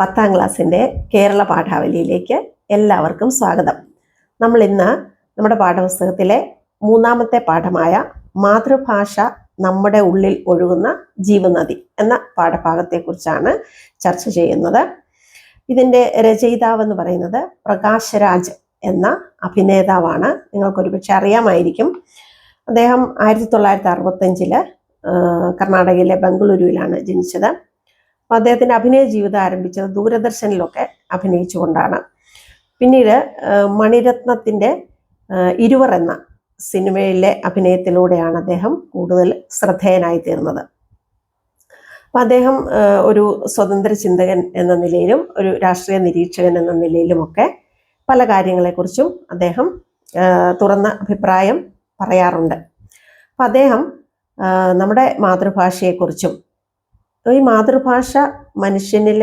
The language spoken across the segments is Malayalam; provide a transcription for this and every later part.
പത്താം ക്ലാസ്സിന്റെ കേരള പാഠാവലിയിലേക്ക് എല്ലാവർക്കും സ്വാഗതം. നമ്മൾ ഇന്ന് നമ്മുടെ പാഠപുസ്തകത്തിലെ മൂന്നാമത്തെ പാഠമായ മാതൃഭാഷ നമ്മുടെ ഉള്ളിൽ ഒഴുകുന്ന ജീവനദി എന്ന പാഠഭാഗത്തെക്കുറിച്ചാണ് ചർച്ച ചെയ്യുന്നത്. ഇതിന്റെ രചയിതാവ് എന്ന് പറയുന്നത് പ്രകാശരാജ് എന്ന അഭിനേതാവാണ്. നിങ്ങൾക്ക് പക്ഷെ അറിയാമായിരിക്കും. അദ്ദേഹം ആയിരത്തി തൊള്ളായിരത്തി അറുപത്തഞ്ചിൽ കർണാടകയിലെ ബംഗളൂരുവിലാണ് ജനിച്ചത്. അപ്പോൾ അദ്ദേഹത്തിന്റെ അഭിനയ ജീവിതം ആരംഭിച്ചത് ദൂരദർശനിലൊക്കെ അഭിനയിച്ചുകൊണ്ടാണ്. പിന്നീട് മണിരത്നത്തിന്റെ ഇരുവർ എന്ന സിനിമയിലെ അഭിനയത്തിലൂടെയാണ് അദ്ദേഹം കൂടുതൽ ശ്രദ്ധേയനായി തീർന്നത്. അപ്പം അദ്ദേഹം ഒരു സ്വതന്ത്ര ചിന്തകൻ എന്ന നിലയിലും ഒരു രാഷ്ട്രീയ നിരീക്ഷകൻ എന്ന നിലയിലുമൊക്കെ പല കാര്യങ്ങളെക്കുറിച്ചും അദ്ദേഹം തുറന്ന അഭിപ്രായം പറയാറുണ്ട്. അപ്പം അദ്ദേഹം നമ്മുടെ മാതൃഭാഷയെക്കുറിച്ചും ഈ മാതൃഭാഷ മനുഷ്യനിൽ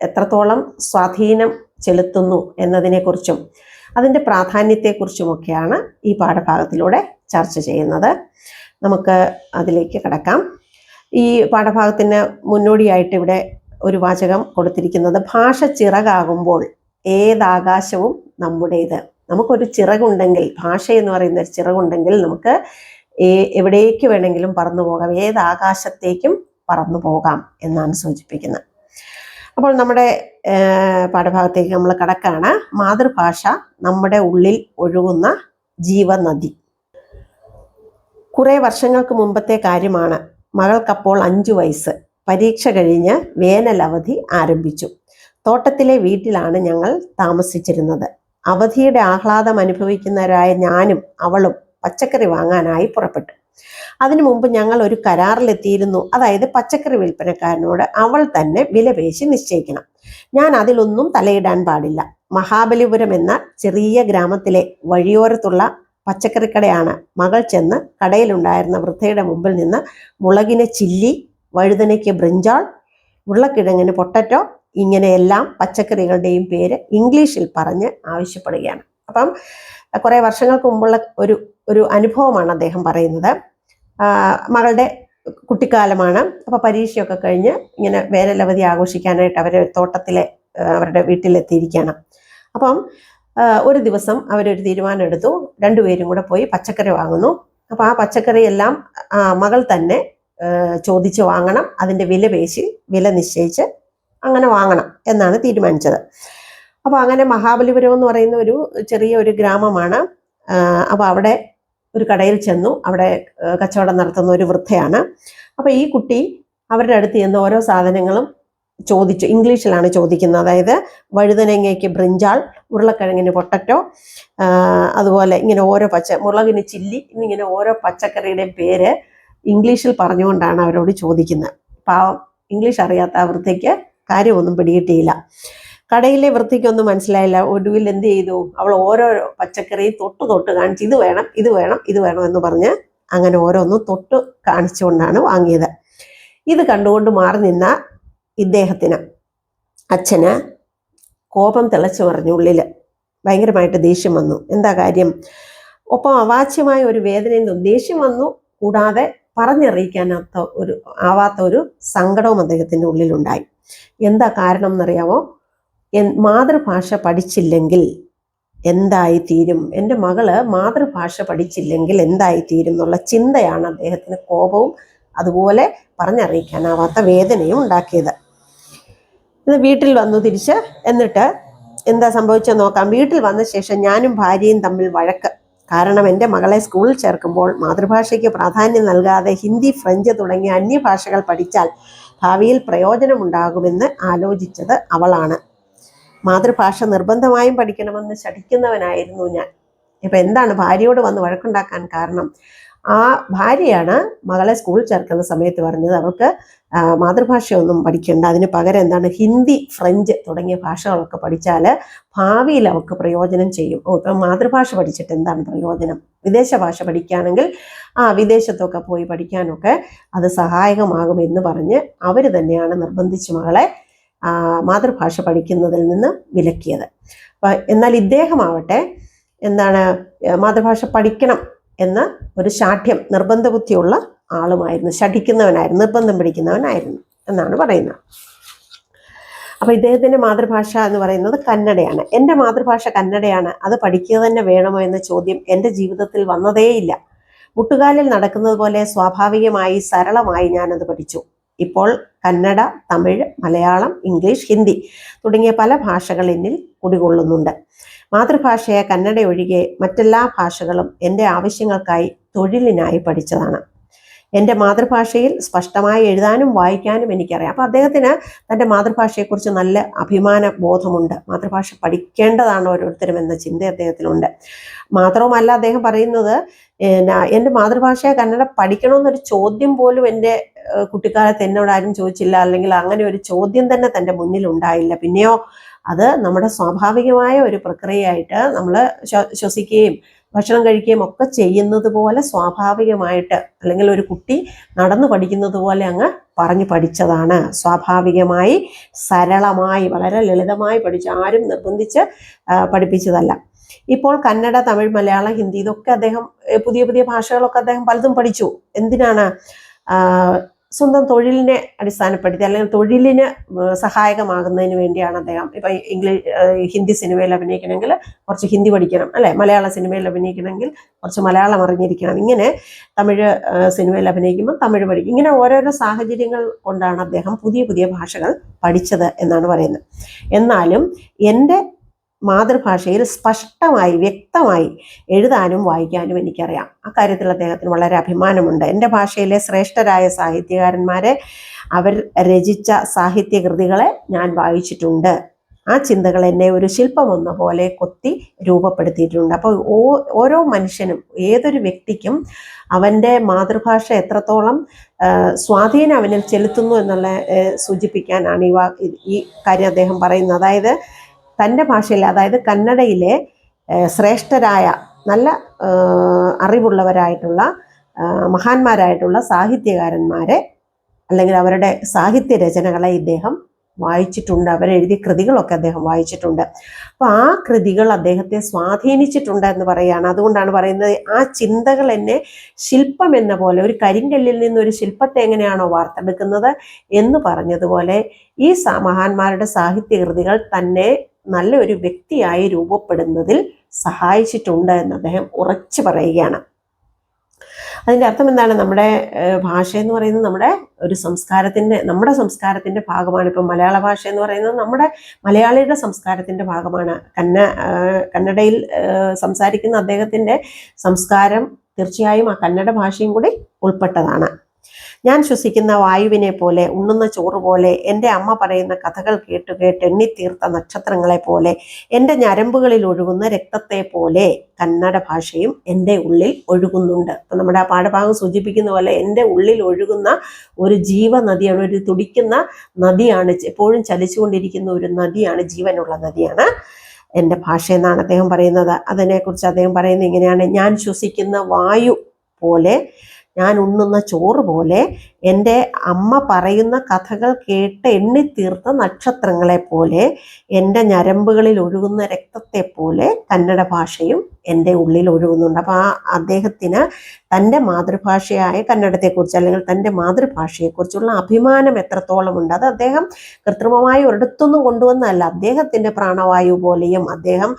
എത്രത്തോളം സ്വാധീനം ചെലുത്തുന്നു എന്നതിനെക്കുറിച്ചും അതിന്റെ പ്രാധാന്യത്തെക്കുറിച്ചുമൊക്കെയാണ് ഈ പാഠഭാഗത്തിലൂടെ ചർച്ച ചെയ്യുന്നത്. നമുക്ക് അതിലേക്ക് കിടക്കാം. ഈ പാഠഭാഗത്തിന് മുന്നോടിയായിട്ട് ഇവിടെ ഒരു വാചകം കൊടുത്തിരിക്കുന്നത് ഭാഷ ചിറകാകുമ്പോൾ ഏതാകാശവും നമ്മുടേത്. നമുക്കൊരു ചിറകുണ്ടെങ്കിൽ ഭാഷ എന്ന് പറയുന്ന ഒരു ചിറകുണ്ടെങ്കിൽ നമുക്ക് എവിടേക്ക് വേണമെങ്കിലും പറന്നു പോകാം. ഏത് ആകാശത്തേക്കും പറന്നു പോകാം എന്നാണ് സൂചിപ്പിക്കുന്നത്. അപ്പോൾ നമ്മുടെ പാഠഭാഗത്തേക്ക് നമ്മൾ കടക്കാണ്. മാതൃഭാഷ നമ്മുടെ ഉള്ളിൽ ഒഴുകുന്ന ജീവനദി. കുറേ വർഷങ്ങൾക്ക് മുമ്പത്തെ കാര്യമാണ്. മകൾക്കപ്പോൾ അഞ്ചു വയസ്സ്. പരീക്ഷ കഴിഞ്ഞ് വേനൽ അവധി ആരംഭിച്ചു. തോട്ടത്തിലെ വീട്ടിലാണ് ഞങ്ങൾ താമസിച്ചിരുന്നത്. അവധിയുടെ ആഹ്ലാദം അനുഭവിക്കുന്നവരായ ഞാനും അവളും പച്ചക്കറി വാങ്ങാനായി പുറപ്പെട്ടു. അതിനു മുമ്പ് ഞങ്ങൾ ഒരു കരാറിലെത്തിയിരുന്നു. അതായത് പച്ചക്കറി വിൽപ്പനക്കാരനോട് അവൾ തന്നെ വിലപേശി നിശ്ചയിക്കണം. ഞാൻ അതിലൊന്നും തലയിടാൻ പാടില്ല. മഹാബലിപുരം എന്ന ചെറിയ ഗ്രാമത്തിലെ വഴിയോരത്തുള്ള പച്ചക്കറിക്കടയാണ് മകൾ ചെന്ന് കടയിലുണ്ടായിരുന്ന വൃദ്ധയുടെ മുമ്പിൽ നിന്ന് മുളകിന് ചില്ലി വഴുതനയ്ക്ക് ബ്രിഞ്ചാൾ ഉരുളക്കിഴങ്ങിന് പൊട്ടറ്റോ ഇങ്ങനെയെല്ലാം പച്ചക്കറികളുടെയും പേര് ഇംഗ്ലീഷിൽ പറഞ്ഞ് ആവശ്യപ്പെടുകയാണ്. അപ്പം കുറേ വർഷങ്ങൾക്ക് മുമ്പുള്ള ഒരു ഒരു അനുഭവമാണ് അദ്ദേഹം പറയുന്നത്. മകളുടെ കുട്ടിക്കാലമാണ്. അപ്പോൾ പരീക്ഷയൊക്കെ കഴിഞ്ഞ് ഇങ്ങനെ വേനലവധി ആഘോഷിക്കാനായിട്ട് അവർ തോട്ടത്തിലെ അവരുടെ വീട്ടിലെത്തിയിരിക്കുകയാണ്. അപ്പം ഒരു ദിവസം അവരൊരു തീരുമാനം എടുത്തു രണ്ടുപേരും കൂടെ പോയി പച്ചക്കറി വാങ്ങുന്നു. അപ്പോൾ ആ പച്ചക്കറി എല്ലാം മകൾ തന്നെ ചോദിച്ച് വാങ്ങണം. അതിന്റെ വില പേശി വില നിശ്ചയിച്ച് അങ്ങനെ വാങ്ങണം എന്നാണ് തീരുമാനിച്ചത്. അപ്പോൾ അങ്ങനെ മഹാബലിപുരം എന്ന് പറയുന്ന ഒരു ചെറിയ ഒരു ഗ്രാമമാണ്. അപ്പോൾ അവിടെ ഒരു കടയിൽ ചെന്നു. അവിടെ കച്ചവടം നടത്തുന്ന ഒരു വൃദ്ധയാണ്. അപ്പോൾ ഈ കുട്ടി അവരുടെ അടുത്ത് ചെന്ന് ഓരോ സാധനങ്ങളും ചോദിച്ചു. ഇംഗ്ലീഷിലാണ് ചോദിക്കുന്നത്. അതായത് വഴുതനങ്ങയ്ക്ക് ബ്രിഞ്ചാൾ ഉരുളക്കിഴങ്ങിന് പൊട്ടറ്റോ അതുപോലെ ഇങ്ങനെ ഓരോ പച്ച മുളകിന് ചില്ലി എന്നിങ്ങനെ ഓരോ പച്ചക്കറിയുടെയും പേര് ഇംഗ്ലീഷിൽ പറഞ്ഞുകൊണ്ടാണ് അവരോട് ചോദിക്കുന്നത്. പാവം ഇംഗ്ലീഷ് അറിയാത്ത ആ വൃദ്ധയ്ക്ക് കാര്യമൊന്നും പിടികിട്ടിയില്ല. കടയിലെ വൃത്തിക്കൊന്നും മനസ്സിലായില്ല. ഒടുവിൽ എന്ത് ചെയ്തു? അവൾ ഓരോ പച്ചക്കറി തൊട്ട് തൊട്ട് കാണിച്ച്. ഇത് വേണം ഇത് വേണം ഇത് വേണം എന്ന് പറഞ്ഞ് അങ്ങനെ ഓരോന്നും തൊട്ട് കാണിച്ചുകൊണ്ടാണ് വാങ്ങിയത്. ഇത് കണ്ടുകൊണ്ട് മാറി നിന്ന ഇദ്ദേഹത്തിന് അച്ഛന് കോപം തിളച്ചു പറഞ്ഞു ഉള്ളിൽ. ഭയങ്കരമായിട്ട് ദേഷ്യം വന്നു. എന്താ കാര്യം? ഒപ്പം അവാച്യമായ ഒരു വേദനയും തോന്നി. ദേഷ്യം വന്നു. കൂടാതെ പറഞ്ഞറിയിക്കാനാത്ത ഒരു ആവാത്ത ഒരു സങ്കടവും അദ്ദേഹത്തിന്റെ ഉള്ളിലുണ്ടായി. എന്താ കാരണം എന്നറിയാമോ മാതൃഭാഷ പഠിച്ചില്ലെങ്കിൽ എന്തായി തീരും എന്റെ മകൾ മാതൃഭാഷ പഠിച്ചില്ലെങ്കിൽ എന്തായി തീരും എന്നുള്ള ചിന്തയാണ് അദ്ദേഹത്തിന് കോപവും അതുപോലെ പറഞ്ഞറിയിക്കാനാവാത്ത വേദനയും ഉണ്ടാക്കിയത്. വീട്ടിൽ വന്നു തിരിച്ച് എന്നിട്ട് എന്താ സംഭവിച്ചത് നോക്കാം. വീട്ടിൽ വന്ന ശേഷം ഞാനും ഭാര്യയും തമ്മിൽ വഴക്ക്. കാരണം എന്റെ മകളെ സ്കൂളിൽ ചേർക്കുമ്പോൾ മാതൃഭാഷയ്ക്ക് പ്രാധാന്യം നൽകാതെ ഹിന്ദി ഫ്രഞ്ച് തുടങ്ങിയ അന്യഭാഷകൾ പഠിച്ചാൽ ഭാവിയിൽ പ്രയോജനമുണ്ടാകുമെന്ന് ആലോചിച്ചത് അവളാണ്. മാതൃഭാഷ നിർബന്ധമായും പഠിക്കണമെന്ന് ശഠിക്കുന്നവനായിരുന്നു ഞാൻ. ഇപ്പം എന്താണ് ഭാര്യയോട് വന്ന് വഴക്കുണ്ടാക്കാൻ കാരണം? ആ ഭാര്യയാണ് മകളെ സ്കൂളിൽ ചേർക്കുന്ന സമയത്ത് പറഞ്ഞത്. അവൾക്ക് മാതൃഭാഷയൊന്നും പഠിക്കേണ്ട. അതിന് പകരം എന്താണ്? ഹിന്ദി ഫ്രഞ്ച് തുടങ്ങിയ ഭാഷകളൊക്കെ പഠിച്ചാൽ ഭാവിയിൽ അവൾക്ക് പ്രയോജനം ചെയ്യും. ഓ ഇപ്പം മാതൃഭാഷ പഠിച്ചിട്ട് എന്താണ് പ്രയോജനം? വിദേശ ഭാഷ പഠിക്കുകയാണെങ്കിൽ ആ വിദേശത്തൊക്കെ പോയി പഠിക്കാനൊക്കെ അത് സഹായകമാകുമെന്ന് പറഞ്ഞ് അവർ തന്നെയാണ് നിർബന്ധിച്ച് മകളെ മാതൃഭാഷ പഠിക്കുന്നതിൽ നിന്ന് വിലക്കിയത്. എന്നാൽ ഇദ്ദേഹമാവട്ടെ എന്താണ് മാതൃഭാഷ പഠിക്കണം എന്ന ഒരു ശാഠ്യം നിർബന്ധ ബുദ്ധിയുള്ള ആളുമായിരുന്നു. ശഠിക്കുന്നവനായിരുന്നു നിർബന്ധം പിടിക്കുന്നവനായിരുന്നു എന്നാണ് പറയുന്നത്. അപ്പോൾ ഇദ്ദേഹത്തിന്റെ മാതൃഭാഷ എന്ന് പറയുന്നത് കന്നഡയാണ്. എന്റെ മാതൃഭാഷ കന്നഡയാണ്. അത് പഠിക്കുക തന്നെ വേണമോ എന്ന ചോദ്യം എന്റെ ജീവിതത്തിൽ വന്നതേയില്ല. മുട്ടുകാലിൽ നടക്കുന്നത് പോലെ സ്വാഭാവികമായി സരളമായി ഞാനത് പഠിച്ചു. ഇപ്പോൾ കന്നഡ തമിഴ് മലയാളം ഇംഗ്ലീഷ് ഹിന്ദി തുടങ്ങിയ പല ഭാഷകൾ എന്നിൽ കുടികൊള്ളുന്നുണ്ട്. മാതൃഭാഷയായ കന്നഡ ഒഴികെ മറ്റെല്ലാ ഭാഷകളും എന്റെ ആവശ്യങ്ങൾക്കായി തൊഴിലിനായി പഠിച്ചതാണ്. എന്റെ മാതൃഭാഷയിൽ സ്പഷ്ടമായി എഴുതാനും വായിക്കാനും എനിക്കറിയാം. അപ്പോൾ അദ്ദേഹത്തിന് തന്റെ മാതൃഭാഷയെക്കുറിച്ച് നല്ല അഭിമാന ബോധമുണ്ട്. മാതൃഭാഷ പഠിക്കേണ്ടതാണ് ഓരോരുത്തരും എന്ന ചിന്ത അദ്ദേഹത്തിനുണ്ട് മാത്രവുമല്ല അദ്ദേഹം പറയുന്നത് എന്റെ മാതൃഭാഷയെ കന്നഡ പഠിക്കണമെന്നൊരു ചോദ്യം പോലും എന്റെ കുട്ടിക്കാലത്ത് എന്നോട് ആരും ചോദിച്ചില്ല. അല്ലെങ്കിൽ അങ്ങനെ ഒരു ചോദ്യം തന്നെ തന്റെ മുന്നിൽ ഉണ്ടായില്ല. പിന്നെയോ അത് നമ്മുടെ സ്വാഭാവികമായ ഒരു പ്രക്രിയയായിട്ട് നമ്മൾ ശ്വസിക്കുകയും ഭക്ഷണം കഴിക്കുകയും ഒക്കെ ചെയ്യുന്നത് പോലെ സ്വാഭാവികമായിട്ട് അല്ലെങ്കിൽ ഒരു കുട്ടി നടന്നു പഠിക്കുന്നത് പോലെ അങ്ങ് പറഞ്ഞു പഠിച്ചതാണ്. സ്വാഭാവികമായി സരളമായി വളരെ ലളിതമായി പഠിച്ചു ആരും നിർബന്ധിച്ച് പഠിപ്പിച്ചതല്ല. ഇപ്പോൾ കന്നഡ തമിഴ് മലയാളം ഹിന്ദി ഇതൊക്കെ അദ്ദേഹം പുതിയ പുതിയ ഭാഷകളൊക്കെ അദ്ദേഹം പലതും പഠിച്ചു. എന്തിനാണ് സ്വന്തം തൊഴിലിനെ അടിസ്ഥാനപ്പെടുത്തി അല്ലെങ്കിൽ തൊഴിലിന് സഹായകമാകുന്നതിന് വേണ്ടിയാണ് അദ്ദേഹം ഇപ്പൊ ഇംഗ്ലീഷ് ഹിന്ദി സിനിമയിൽ അഭിനയിക്കണമെങ്കിൽ കുറച്ച് ഹിന്ദി പഠിക്കണം അല്ലെ? മലയാള സിനിമയിൽ അഭിനയിക്കണമെങ്കിൽ കുറച്ച് മലയാളം അറിഞ്ഞിരിക്കണം. ഇങ്ങനെ തമിഴ് സിനിമയിൽ അഭിനയിക്കുമ്പോൾ തമിഴ് പഠിക്കും. ഇങ്ങനെ ഓരോരോ സാഹചര്യങ്ങൾ കൊണ്ടാണ് അദ്ദേഹം പുതിയ പുതിയ ഭാഷകൾ പഠിച്ചത് എന്നാണ് പറയുന്നത്. എന്നാലും എന്റെ മാതൃഭാഷയിൽ സ്പഷ്ടമായി വ്യക്തമായി എഴുതാനും വായിക്കാനും എനിക്കറിയാം. അക്കാര്യത്തിൽ അദ്ദേഹത്തിന് വളരെ അഭിമാനമുണ്ട്. എന്റെ ഭാഷയിലെ ശ്രേഷ്ഠരായ സാഹിത്യകാരന്മാരെ അവർ രചിച്ച സാഹിത്യകൃതികളെ ഞാൻ വായിച്ചിട്ടുണ്ട്. ആ ചിന്തകൾ എന്നെ ഒരു ശില്പം എന്ന പോലെ കൊത്തി രൂപപ്പെടുത്തിയിട്ടുണ്ട്. അപ്പോൾ ഓരോ മനുഷ്യനും ഏതൊരു വ്യക്തിക്കും അവന്റെ മാതൃഭാഷ എത്രത്തോളം സ്വാധീനം അവനിൽ ചെലുത്തുന്നു എന്നുള്ള സൂചിപ്പിക്കാനാണ് ഈ ഈ കാര്യം അദ്ദേഹം പറയുന്നത്. അതായത് തന്റെ ഭാഷയിൽ അതായത് കന്നഡയിലെ ശ്രേഷ്ഠരായ നല്ല അറിവുള്ളവരായിട്ടുള്ള മഹാന്മാരായിട്ടുള്ള സാഹിത്യകാരന്മാരെ അല്ലെങ്കിൽ അവരുടെ സാഹിത്യ രചനകളെ ഇദ്ദേഹം വായിച്ചിട്ടുണ്ട്. അവരെഴുതിയ കൃതികളൊക്കെ അദ്ദേഹം വായിച്ചിട്ടുണ്ട്. അപ്പോൾ ആ കൃതികൾ അദ്ദേഹത്തെ സ്വാധീനിച്ചിട്ടുണ്ട് എന്ന് പറയുകയാണ്. അതുകൊണ്ടാണ് പറയുന്നത് ആ ചിന്തകൾ എന്നെ ശില്പം എന്ന പോലെ ഒരു കരിങ്കല്ലിൽ നിന്ന് ഒരു ശില്പത്തെ എങ്ങനെയാണോ വാർത്തെടുക്കുന്നത് എന്ന് പറഞ്ഞതുപോലെ ഈ മഹാന്മാരുടെ സാഹിത്യകൃതികൾ തന്നെ നല്ലൊരു വ്യക്തിയായി രൂപപ്പെടുന്നതിൽ സഹായിച്ചിട്ടുണ്ട് എന്ന് അദ്ദേഹം ഉറച്ചു പറയുകയാണ്. അതിന്റെ അർത്ഥം എന്താണ്? നമ്മുടെ ഭാഷ എന്ന് പറയുന്നത് നമ്മുടെ ഒരു സംസ്കാരത്തിന്റെ നമ്മുടെ സംസ്കാരത്തിന്റെ ഭാഗമാണ്. ഇപ്പം മലയാള ഭാഷ എന്ന് പറയുന്നത് നമ്മുടെ മലയാളിയുടെ സംസ്കാരത്തിന്റെ ഭാഗമാണ്. കന്ന കന്നഡയിൽ സംസാരിക്കുന്ന അദ്ദേഹത്തിന്റെ സംസ്കാരം തീർച്ചയായും ആ കന്നഡ ഭാഷയും കൂടി ഉൾപ്പെട്ടതാണ്. ഞാൻ ശ്വസിക്കുന്ന വായുവിനെ പോലെ ഉണ്ണുന്ന ചോറ് പോലെ എന്റെ അമ്മ പറയുന്ന കഥകൾ കേട്ട് കേട്ട് എണ്ണിത്തീർത്ത നക്ഷത്രങ്ങളെ പോലെ എന്റെ ഞരമ്പുകളിൽ ഒഴുകുന്ന രക്തത്തെ പോലെ കന്നഡ ഭാഷയും എന്റെ ഉള്ളിൽ ഒഴുകുന്നുണ്ട്. അപ്പം നമ്മുടെ ആ പാഠഭാഗം സൂചിപ്പിക്കുന്ന പോലെ എന്റെ ഉള്ളിൽ ഒഴുകുന്ന ഒരു ജീവനദിയാണ് ഒരു തുടിക്കുന്ന നദിയാണ് എപ്പോഴും ചലിച്ചുകൊണ്ടിരിക്കുന്ന ഒരു നദിയാണ് ജീവനുള്ള നദിയാണ് എന്റെ ഭാഷ എന്നാണ് അദ്ദേഹം പറയുന്നത്. അതിനെക്കുറിച്ച് അദ്ദേഹം പറയുന്നത് ഇങ്ങനെയാണ് ഞാൻ ശ്വസിക്കുന്ന വായു പോലെ ഞാൻ ഉണ്ണുന്ന ചോറ് പോലെ എന്റെ അമ്മ പറയുന്ന കഥകൾ കേട്ട് എണ്ണിത്തീർത്ത നക്ഷത്രങ്ങളെ പോലെ എന്റെ ഞരമ്പുകളിൽ ഒഴുകുന്ന രക്തത്തെ പോലെ കന്നഡ ഭാഷയും എന്റെ ഉള്ളിൽ ഒഴുകുന്നുണ്ട്. അപ്പോൾ ആ അദ്ദേഹത്തിന് തന്റെ മാതൃഭാഷയായ കന്നഡത്തെക്കുറിച്ച് അല്ലെങ്കിൽ തന്റെ മാതൃഭാഷയെക്കുറിച്ചുള്ള അഭിമാനം എത്രത്തോളം ഉണ്ട്? അത് അദ്ദേഹം കൃത്രിമമായി ഒരിടത്തൊന്നും കൊണ്ടുവന്നതല്ല. അദ്ദേഹത്തിന്റെ പ്രാണവായു പോലെയും അദ്ദേഹം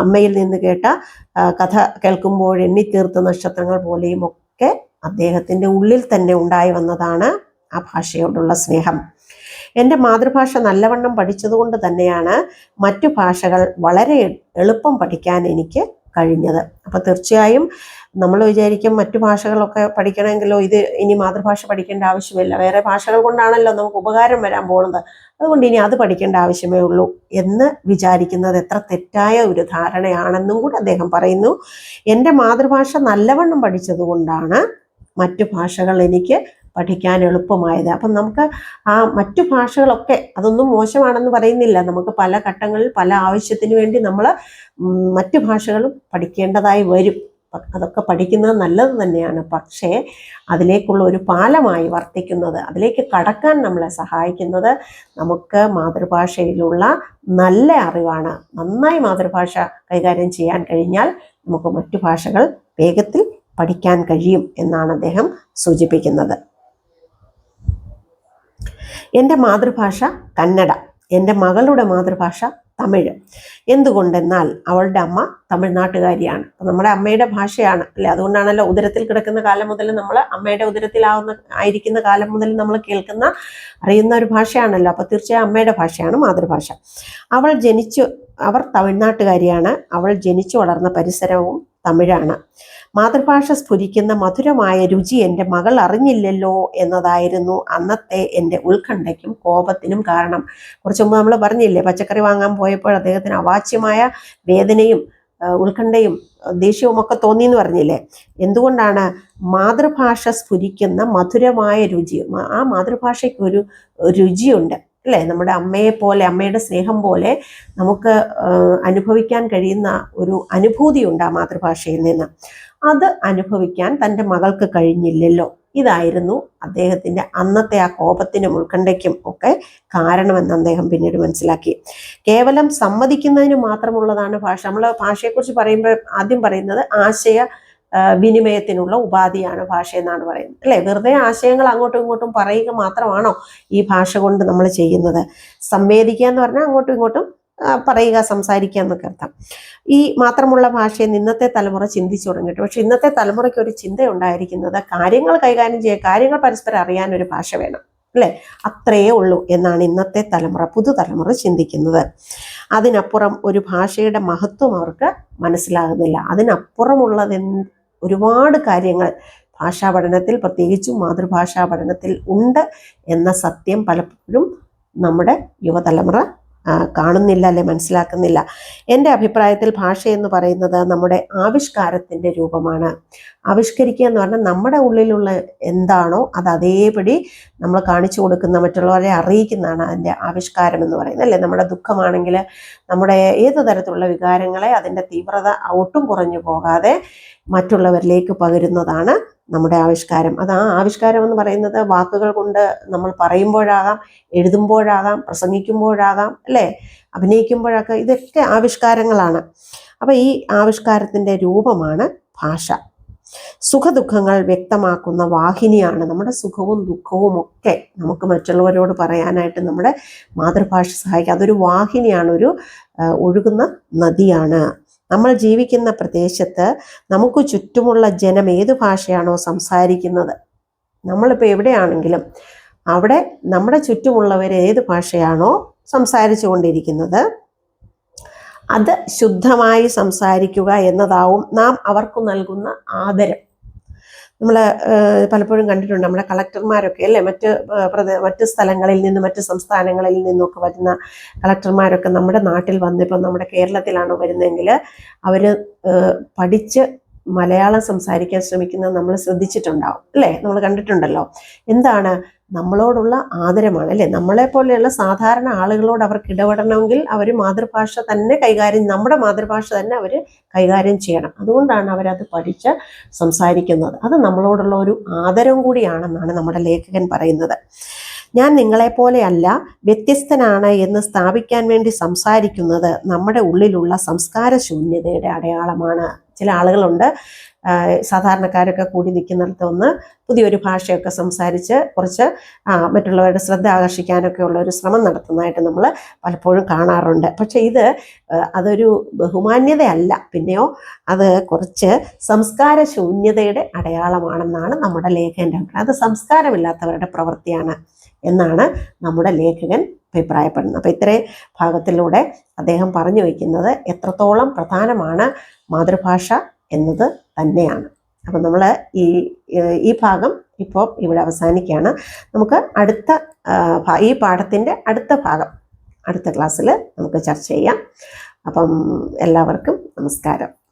അമ്മയിൽ നിന്ന് കേട്ട കഥ കേൾക്കുമ്പോൾ എണ്ണിത്തീർത്ത നക്ഷത്രങ്ങൾ പോലെയും ഒക്കെ അദ്ദേഹത്തിന്റെ ഉള്ളിൽ തന്നെ ഉണ്ടായി വന്നതാണ് ആ ഭാഷയോടുള്ള സ്നേഹം. എന്റെ മാതൃഭാഷ നല്ലവണ്ണം പഠിച്ചതുകൊണ്ട് തന്നെയാണ് മറ്റു ഭാഷകൾ വളരെ എളുപ്പം പഠിക്കാൻ എനിക്ക് കഴിഞ്ഞത്. അപ്പോൾ തീർച്ചയായും നമ്മൾ വിചാരിക്കും മറ്റു ഭാഷകളൊക്കെ പഠിക്കണമെങ്കിലോ ഇത് ഇനി മാതൃഭാഷ പഠിക്കേണ്ട ആവശ്യമില്ല. വേറെ ഭാഷകൾ കൊണ്ടാണല്ലോ നമുക്ക് ഉപകാരം വരാൻ പോകുന്നത്. അതുകൊണ്ട് ഇനി അത് പഠിക്കേണ്ട ആവശ്യമേ ഉള്ളൂ എന്ന് വിചാരിക്കുന്നത് എത്ര തെറ്റായ ഒരു ധാരണയാണെന്നും കൂടി അദ്ദേഹം പറയുന്നു. എന്റെ മാതൃഭാഷ നല്ലവണ്ണം പഠിച്ചതുകൊണ്ടാണ് മറ്റു ഭാഷകൾ എനിക്ക് പഠിക്കാൻ എളുപ്പമായത്. അപ്പം നമുക്ക് ആ മറ്റു ഭാഷകളൊക്കെ അതൊന്നും മോശമാണെന്ന് പറയുന്നില്ല. നമുക്ക് പല ഘട്ടങ്ങളിൽ പല ആവശ്യത്തിന് വേണ്ടി നമ്മൾ മറ്റു ഭാഷകളും പഠിക്കേണ്ടതായി വരും. അതൊക്കെ പഠിക്കുന്നത് നല്ലത് തന്നെയാണ്. പക്ഷേ അതിലേക്കുള്ള ഒരു പാലമായി വർത്തിക്കുന്നത് അതിലേക്ക് കടക്കാൻ നമ്മളെ സഹായിക്കുന്നത് നമുക്ക് മാതൃഭാഷയിലുള്ള നല്ല അറിവാണ്. നന്നായി മാതൃഭാഷ കൈകാര്യം ചെയ്യാൻ കഴിഞ്ഞാൽ നമുക്ക് മറ്റു ഭാഷകൾ വേഗത്തിൽ പഠിക്കാൻ കഴിയും എന്നാണ് അദ്ദേഹം സൂചിപ്പിക്കുന്നത്. എന്റെ മാതൃഭാഷ കന്നഡ. എന്റെ മകളുടെ മാതൃഭാഷ തമിഴ്. എന്തുകൊണ്ടെന്നാൽ അവളുടെ അമ്മ തമിഴ്നാട്ടുകാരിയാണ്. നമ്മുടെ അമ്മയുടെ ഭാഷയാണ്. അല്ലെ? അതുകൊണ്ടാണല്ലോ ഉദരത്തിൽ കിടക്കുന്ന കാലം മുതൽ നമ്മൾ അമ്മയുടെ ഉദരത്തിലാവുന്ന ആയിരിക്കുന്ന കാലം മുതൽ നമ്മൾ കേൾക്കുന്ന അറിയുന്ന ഒരു ഭാഷയാണല്ലോ. അപ്പോൾ തീർച്ചയായും അമ്മയുടെ ഭാഷയാണ് മാതൃഭാഷ. അവൾ ജനിച്ചു അവർ തമിഴ്നാട്ടുകാരിയാണ്. അവൾ ജനിച്ചു വളർന്ന പരിസരവും തമിഴാണ്. മാതൃഭാഷ സ്ഫുരിക്കുന്ന മധുരമായ രുചി എന്റെ മകൾ അറിഞ്ഞില്ലല്ലോ എന്നതായിരുന്നു അന്നത്തെ എന്റെ ഉത്കണ്ഠയ്ക്കും കോപത്തിനും കാരണം. കുറച്ച് മുമ്പ് നമ്മൾ പറഞ്ഞില്ലേ പച്ചക്കറി വാങ്ങാൻ പോയപ്പോൾ അദ്ദേഹത്തിന് അവാച്യമായ വേദനയും ഉത്കണ്ഠയും ദേഷ്യവും ഒക്കെ തോന്നി എന്ന് പറഞ്ഞില്ലേ? എന്തുകൊണ്ടാണ് മാതൃഭാഷ സ്ഫുരിക്കുന്ന മധുരമായ രുചി? ആ മാതൃഭാഷയ്ക്ക് ഒരു രുചിയുണ്ട് അല്ലേ? നമ്മുടെ അമ്മയെ പോലെ അമ്മയുടെ സ്നേഹം പോലെ നമുക്ക് അനുഭവിക്കാൻ കഴിയുന്ന ഒരു അനുഭൂതിയുണ്ട് ആ മാതൃഭാഷയിൽ നിന്ന്. അത് അനുഭവിക്കാൻ തന്റെ മകൾക്ക് കഴിഞ്ഞില്ലല്ലോ. ഇതായിരുന്നു അദ്ദേഹത്തിന്റെ അന്നത്തെ ആ കോപത്തിനും ഉത്കണ്ഠയ്ക്കും ഒക്കെ കാരണമെന്ന് അദ്ദേഹം പിന്നീട് മനസ്സിലാക്കി. കേവലം സമ്മതിക്കുന്നതിന് മാത്രമുള്ളതാണ് ഭാഷ. നമ്മൾ ഭാഷയെക്കുറിച്ച് പറയുമ്പോൾ ആദ്യം പറയുന്നത് ആശയ വിനിമയത്തിനുള്ള ഉപാധിയാണ് ഭാഷ എന്നാണ് പറയുന്നത്. അല്ലേ? വെറുതെ ആശയങ്ങൾ അങ്ങോട്ടും ഇങ്ങോട്ടും പറയുക മാത്രമാണോ ഈ ഭാഷ കൊണ്ട് നമ്മൾ ചെയ്യുന്നത്? സംവേദിക്കുക എന്ന് പറഞ്ഞാൽ അങ്ങോട്ടും ഇങ്ങോട്ടും പറയുക സംസാരിക്കുക എന്നൊക്കെ അർത്ഥം. ഈ മാത്രമുള്ള ഭാഷയെ ഇന്നത്തെ തലമുറ ചിന്തിച്ചു തുടങ്ങിയിട്ട് പക്ഷെ ഇന്നത്തെ തലമുറയ്ക്ക് ഒരു ചിന്ത ഉണ്ടായിരിക്കുന്നത് കാര്യങ്ങൾ കൈകാര്യം ചെയ്യുക കാര്യങ്ങൾ പരസ്പരം അറിയാൻ ഒരു ഭാഷ വേണം അല്ലേ? അത്രയേ ഉള്ളൂ എന്നാണ് ഇന്നത്തെ തലമുറ പുതുതലമുറ ചിന്തിക്കുന്നത്. അതിനപ്പുറം ഒരു ഭാഷയുടെ മഹത്വം അവർക്ക് മനസ്സിലാകുന്നില്ല. അതിനപ്പുറമുള്ളത് ഒരുപാട് കാര്യങ്ങൾ ഭാഷാ പഠനത്തിൽ പ്രത്യേകിച്ചും മാതൃഭാഷാ പഠനത്തിൽ ഉണ്ട് എന്ന സത്യം പലപ്പോഴും നമ്മുടെ യുവതലമുറ കാണുന്നില്ല അല്ലെ മനസ്സിലാക്കുന്നില്ല. എന്റെ അഭിപ്രായത്തിൽ ഭാഷ എന്ന് പറയുന്നത് നമ്മുടെ ആവിഷ്കാരത്തിന്റെ രൂപമാണ്. ആവിഷ്കരിക്കുക എന്ന് പറഞ്ഞാൽ നമ്മുടെ ഉള്ളിലുള്ള എന്താണോ അത് അതേപടി നമ്മൾ കാണിച്ചു കൊടുക്കുന്ന മറ്റുള്ളവരെ അറിയിക്കുന്നതാണ് അതിന്റെ ആവിഷ്കാരം എന്ന് പറയുന്നത്. അല്ലേ? നമ്മുടെ ദുഃഖമാണെങ്കിൽ നമ്മുടെ ഏത് തരത്തിലുള്ള വികാരങ്ങളെ അതിന്റെ തീവ്രത ഒട്ടും കുറഞ്ഞു പോകാതെ മറ്റുള്ളവരിലേക്ക് പകരുന്നതാണ് നമ്മുടെ ആവിഷ്കാരം. അത് ആ ആവിഷ്കാരം എന്ന് പറയുന്നത് വാക്കുകൾ കൊണ്ട് നമ്മൾ പറയുമ്പോഴാകാം എഴുതുമ്പോഴാകാം പ്രസംഗിക്കുമ്പോഴാകാം അല്ലേ? അഭിനയിക്കുമ്പോഴൊക്കെ ഇതൊക്കെ ആവിഷ്കാരങ്ങളാണ്. അപ്പോൾ ഈ ആവിഷ്കാരത്തിന്റെ രൂപമാണ് ഭാഷ. സുഖദുഃഖങ്ങൾ വ്യക്തമാക്കുന്ന വാഹിനിയാണ് നമ്മുടെ സുഖവും ദുഃഖവും ഒക്കെ നമുക്ക് മറ്റുള്ളവരോട് പറയാനായിട്ട് നമ്മുടെ മാതൃഭാഷ സഹായിക്കുക. അതൊരു വാഹിനിയാണ് ഒരു ഒഴുകുന്ന നദിയാണ്. നമ്മൾ ജീവിക്കുന്ന പ്രദേശത്ത് നമുക്ക് ചുറ്റുമുള്ള ജനം ഏത് ഭാഷയാണോ സംസാരിക്കുന്നത്? നമ്മളിപ്പോൾ എവിടെയാണെങ്കിലും അവിടെ നമ്മുടെ ചുറ്റുമുള്ളവർ ഏത് ഭാഷയാണോ സംസാരിച്ചു കൊണ്ടിരിക്കുന്നത്? അത് ശുദ്ധമായി സംസാരിക്കുക എന്നതാവും നാം അവർക്ക് നൽകുന്ന ആദരം. നമ്മൾ പലപ്പോഴും കണ്ടിട്ടുണ്ട് നമ്മുടെ കളക്ടർമാരൊക്കെ അല്ലേ? മറ്റ് മറ്റു സ്ഥലങ്ങളിൽ നിന്ന് മറ്റ് സംസ്ഥാനങ്ങളിൽ നിന്നൊക്കെ വരുന്ന കളക്ടർമാരൊക്കെ നമ്മുടെ നാട്ടിൽ വന്നിപ്പോൾ നമ്മുടെ കേരളത്തിലാണ് വരുന്നതെങ്കിൽ അവർ പഠിച്ച് മലയാളം സംസാരിക്കാൻ ശ്രമിക്കുന്നത് നമ്മൾ ശ്രദ്ധിച്ചിട്ടുണ്ടാവും അല്ലേ? നമ്മൾ കണ്ടിട്ടുണ്ടല്ലോ. എന്താണ് നമ്മളോടുള്ള ആദരമാണ് അല്ലേ? നമ്മളെ പോലെയുള്ള സാധാരണ ആളുകളോട് അവർക്ക് ഇടപെടണമെങ്കിൽ അവർ മാതൃഭാഷ തന്നെ കൈകാര്യം നമ്മുടെ മാതൃഭാഷ തന്നെ അവർ കൈകാര്യം ചെയ്യണം. അതുകൊണ്ടാണ് അവരത് പഠിച്ച് സംസാരിക്കുന്നത്. അത് നമ്മളോടുള്ള ഒരു ആദരം കൂടിയാണെന്നാണ് നമ്മുടെ ലേഖകൻ പറയുന്നത്. ഞാൻ നിങ്ങളെപ്പോലെയല്ല വ്യത്യസ്തനാണ് എന്ന് സ്ഥാപിക്കാൻ വേണ്ടി സംസാരിക്കുന്നത് നമ്മുടെ ഉള്ളിലുള്ള സംസ്കാര ശൂന്യതയുടെ അടയാളമാണ്. ചില ആളുകളുണ്ട്. സാധാരണക്കാരൊക്കെ കൂടി നിൽക്കുന്നിടത്ത് ഒന്ന് പുതിയൊരു ഭാഷയൊക്കെ സംസാരിച്ച് കുറച്ച് മറ്റുള്ളവരുടെ ശ്രദ്ധ ആകർഷിക്കാനൊക്കെ ഉള്ള ഒരു ശ്രമം നടത്തുന്നതായിട്ട് നമ്മൾ പലപ്പോഴും കാണാറുണ്ട്. പക്ഷേ ഇത് അതൊരു ബഹുമാന്യതയല്ല. പിന്നെയോ അത് കുറച്ച് സംസ്കാര ശൂന്യതയുടെ അടയാളമാണെന്നാണ് നമ്മുടെ ലേഖകന്റെ അത് സംസ്കാരമില്ലാത്തവരുടെ പ്രവൃത്തിയാണ് എന്നാണ് നമ്മുടെ ലേഖകൻ അഭിപ്രായപ്പെടുന്നത്. അപ്പോൾ ഇത്രയും ഭാഗത്തിലൂടെ അദ്ദേഹം പറഞ്ഞു വയ്ക്കുന്നത് എത്രത്തോളം പ്രധാനമാണ് മാതൃഭാഷ എന്നത് തന്നെയാണ്. അപ്പം നമ്മൾ ഈ ഈ ഭാഗം ഇപ്പോൾ ഇവിടെ അവസാനിക്കുകയാണ്. നമുക്ക് അടുത്ത ഈ പാഠത്തിന്റെ അടുത്ത ഭാഗം അടുത്ത ക്ലാസ്സിൽ നമുക്ക് ചർച്ച ചെയ്യാം. അപ്പം എല്ലാവർക്കും നമസ്കാരം.